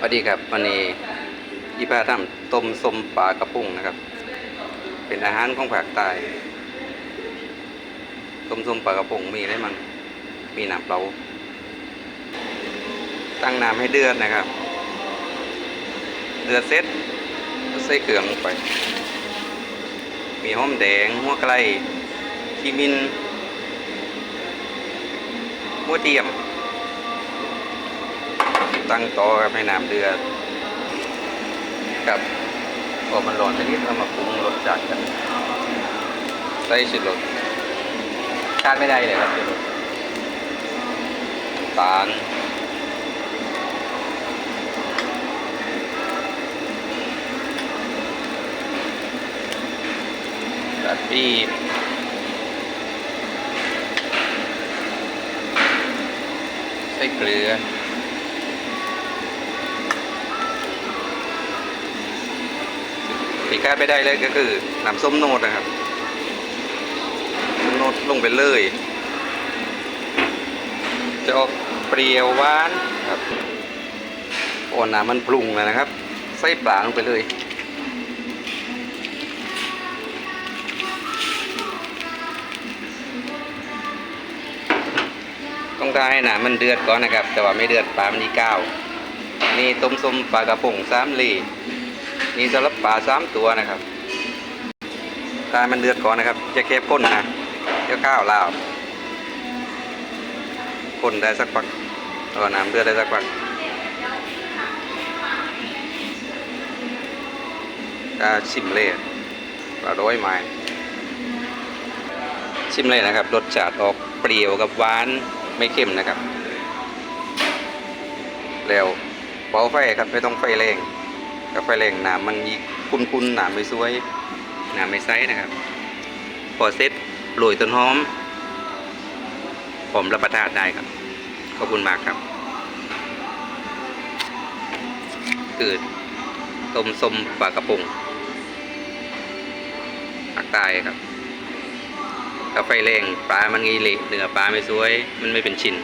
สวัสดีครับวันนี้อีพาทำต้มสมปลากระปุงนะครับ เป็นอาหารของภาคใต้ต้มสมปลากระปุงมีอะไรมั่งมีน้ำเปล่าตั้งน้ำให้เดือดนะครับ เดือดเสร็จใส่เครื่องลงไป มีหอมแดงหัวไกลขีมินหัวเทียม ตั้งโตอครับให้น้ำเดือดกับพอมันร้อนชนิดเรามาปรุงรสจัดกันใส่ชุดรสทานไม่ได้เลยครับเดี๋ยวตาลกะปิใส่เกลือ ที่คาดไม่ได้เลยก็คือน้ำส้มโนดนะครับส้มโนดลงไปเลย จะออกเปรี้ยวหวานครับโอ้น้ำมันปรุงแล้วนะครับ ใส่ปลาลงไปเลยต้องการให้น้ำมันเดือดก่อนนะครับ แต่ว่าไม่เดือดปลามันนี่ก้าวนี่ต้มส้มปลากระพงสามลี นี่สำหรับปลาสามตัวนะครับตายมันเดือดก่อนนะครับ จะเก็บก้นนะเดี๋ยวข้าวลาวก้นได้สักพักแล้วก็น้ำเดือดได้สักพักจะชิมเลยปลาร้อยไม้ชิมเลยนะครับรสชาติออกเปรี้ยวกับหวานไม่เค็มนะครับ แล้วเบาไฟครับไม่ต้องไฟแรง กับไฟแรงน้ำมันยีคุ้นๆน้ำไม่สวยหน้ำไม่ใสนะครับพอเสร็จโรยต้นหอม ผมรับประทานได้ครับ ขอบคุณมากครับคือต้มส้มปลากระพงภาคใต้ครับกับไฟแรงปลามันงีเละเนื้อปลาไม่สวย มันไม่เป็นชิ้น